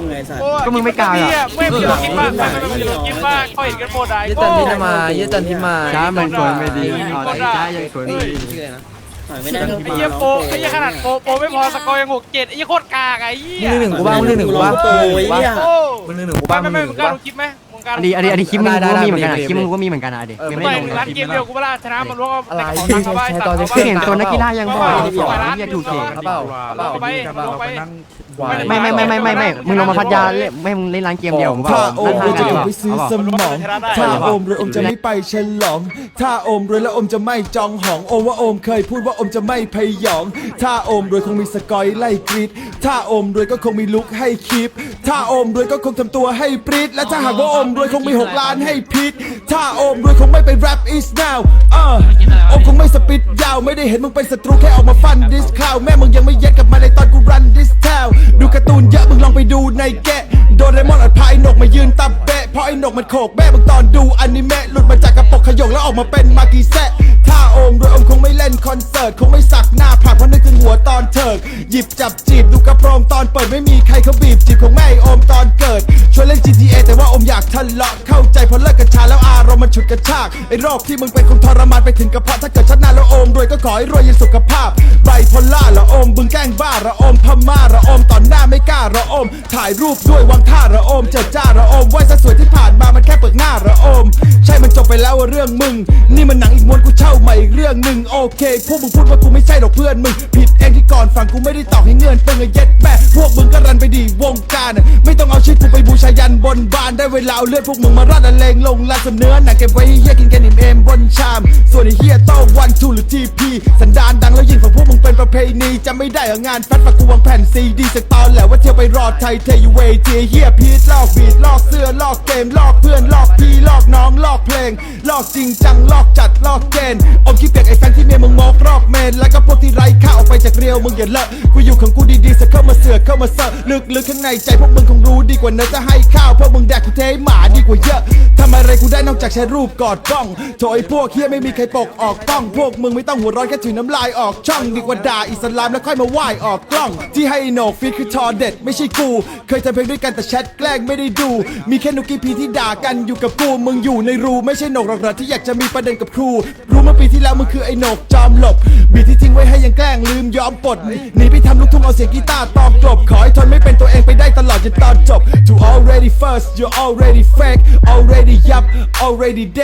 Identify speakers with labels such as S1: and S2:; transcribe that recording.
S1: มไงสัตว์
S2: โอ้ย
S3: ก็มึงไม่กล้าอะ
S2: เนี่ยไม่มีรถกินบ้างไม่มีรถกินบ้างเขาเห็นกันหมดอะ
S4: ยี่จันทิมายี่จันทิมา
S3: ช้ามันสวยไม่ดี
S2: เออ
S3: เอาแต่ช้ายังสวยไม่ดี
S4: ชื่ออะไรนะ
S1: ต่อยไม่ได้
S2: ไอ้เหี้ยโปไอ้เหี้ยขนาดโปโปไม่พอสกอร์ยังหกเจ็ดไอ้เหี้ยโคตรกากไอ้เหี้ย
S4: มึงหนึ่งกูบ้างมึงหนึ่งกูบ้าง
S1: โอ้ยเนี่ย
S2: โอ้
S4: มึงหนึ่งกู
S2: ไม่
S4: บ้าง
S2: ไม่
S4: มึงห
S2: ไม่
S4: นึ่ง
S2: มึง
S4: กู
S2: กล้า
S4: บ้าง
S2: ดูคลิปไหมมึง กล้า
S3: อันนี้อันนี้อันนี้คลิปมึง
S4: ได้
S3: ก็
S4: ได้
S3: มีเหมือนกันอะ
S4: ได้
S3: คลิปมึงก็มีเหมือนกันอะเด็ก
S4: เออ
S3: ไม่
S2: ไม่
S3: ได้ลง
S2: มึง
S3: นะ
S2: ร้านเกมเดียวกูเวลาชนะมันรู้ว่า
S4: อะไร
S2: แต่ของทางเข้าไป
S4: ใช้
S2: ตัด
S4: ตอน
S2: เข้า
S4: ใช้
S2: ไป
S3: เห็นตัวนักกีฬายังบอกเลยสองเนี่ยถูกเขต
S4: เอาเปล่าเอาเปล่า
S2: ไปลงไป
S3: ไม่ไม่ไม่ไม่ไม่ไม่มึงลงมาพัทยาเล่นไม่มึงเล่นร้านเกมเดียวมึง
S5: ถ้า
S3: เป
S5: โอ
S3: ล่าม
S5: รวยจะ
S3: เล่น
S5: ถูก
S3: ร้าน
S5: ไปซื้อสมอง ถ้าโอมรวยโอมจะไม่ไปฉลอง ถ้าโอมรวยแล้วโอมจะไม่จองหอง โอมว่าโอมเคยพูดว่าโอมจะไม่พยอง ถ้าโอมรวยคงมีสกอยไล่กรีดถ้าโอมรวยก็คงมีลุกให้คลิป ถ้าโอมรวยก็คงทำตัวให้ปรีดและถ้าหากว่าโอมรวยคงมี6ล้านให้พิษถ้าโอมรวยคงไม่ไปแรป is now เออโอมคงไม่สปิดยาวไม่ได้เห็นมึงเป็นศัตรูแค่ออกมาฟันดิสคลาวแม่มึงยังไม่เย็ดกับมาเลยตอนกูรันดิสแทวดูการ์ตูนเยอะมึงลองไปดูในแกะโดนเรมอนอัดพายนกมายืนตับเปะเพราะไอ้นกมันโขกแม่มึงตอนดูอนิเมะหลุดมาจากกระปกขยงแล้วออกมาเป็นมากีแซะถ้าโอมโดยโอมคงไม่เล่นคอนเสิร์ตคงไม่สักหน้าผากเพราะนึกถึงหัวตอนเถิกหยิบจับจีบดูกระโปรงตอนเปิดไม่มีใครเขาบีบจีบของแม่โอ ฉุดกระชากไอ้โรคที่มึงเป็นคงทรมานไปถึงกระเพาะถ้าเกิดชาติหนาแล้วโอมรวยก็ขอให้รวยยังสุขภาพไบโพล่าละโอมบึงแกล้งบ้าระโอมพม่าระโอมตอนหน้าไม่กล้าระโอม ถ่ายรูปด้วยวางท่าระโอม เจิดจ้าระโอมไหวซะสวยที่ผ่านมามันแค่เปิดหน้าระโอม ใช่มันจบไปแล้วเรื่องมึง นี่มันหนังอีกม้วนกูเช่าใหม่อีกเรื่องหนึ่งโอเคพวกมึงพูดว่ากูไม่ใช่หรอกเพื่อนมึงผิดเองที่ก่อนฟังกูไม่ได้ตอกให้เงื่อนเปิงเย็ดแม่พวกมึงก็รันไปดีวงการไม่ต้องเอาชีวิตกูไปบูชาย นบนบานได้เวลาเอาเลือดพวกมึงมาราดละเลงลงลาสเนื้อหนังเก็บไว้ให้เฮียกินกันอิ่มเอมบนชาม ส่วนไอ้เฮียโต้วันทูหรือทีพีสันดานดังแล้วยิงของพวกมึงเป็นประเพณีจะไม่ได้เหรองานแฟตฝากกูวางแผ่นซีดีสตอนแหละว่าเที่ยวไปรอดไทยเทยูเวทีเฮียพีทลอกบีดลอกเสื้อลอกเกมลอกเพื่อนลอกพี่ ลอกเพลง ลอกจริงจัง ลอกจัด ลอกเกณฑ์อมขี้เปียกไอ้แฟนที่เมียมึงมอกรอบเมน แล้วก็พวกที่ไร้ค่าออกไปจากเรียวมึงอย่าเลอะกูอยู่ของกูดีๆสักเข้ามาเสือกเข้ามาเสอะลึกๆข้างในใจพวกมึงคงรู้ดีกว่าเนื้อจะให้ข้าวพวกมึงแดกกูเทหมาดีกว่าเยอะ ทำอะไรกูได้นอกจากใช้รูปกอดกล้องโถไอ้พวกเฮียไม่มีใครปกออกกล้อง พวกมึงไม่ต้องหัวร้อนแค่ถือน้ำลายออกช่องดีกว่าด่าอิสลามแล้วค่อยมาไหว้ออกกล้อง ที่ให้โหนกฟีดคือทอเด็ด ไม่ใช่กู เคยทำเพลงด้วยกันแต่แชทแกล้งไม่ได้ดู มีแค่นุกี้พีที่ด่ากันอยู่กับกูมึงอยู่ในรูไม่ใช่โหนกหรอกหรอที่อยากจะมีประเด็นกับครู รู้เมื่อปีที่แล้วมึงคือไอ้โหนกจอมหลบบีทที่ทิ้งไว้ให้ยังแกล้งลืมยอมปลดหนีไปทำลูกทุ่งเอาเสียงกีตาร์ตอกกลบขอให้ทนไม่เป็นตัวเองไปได้ตลอดจนตอนจบ You're already fake, already up, already dead.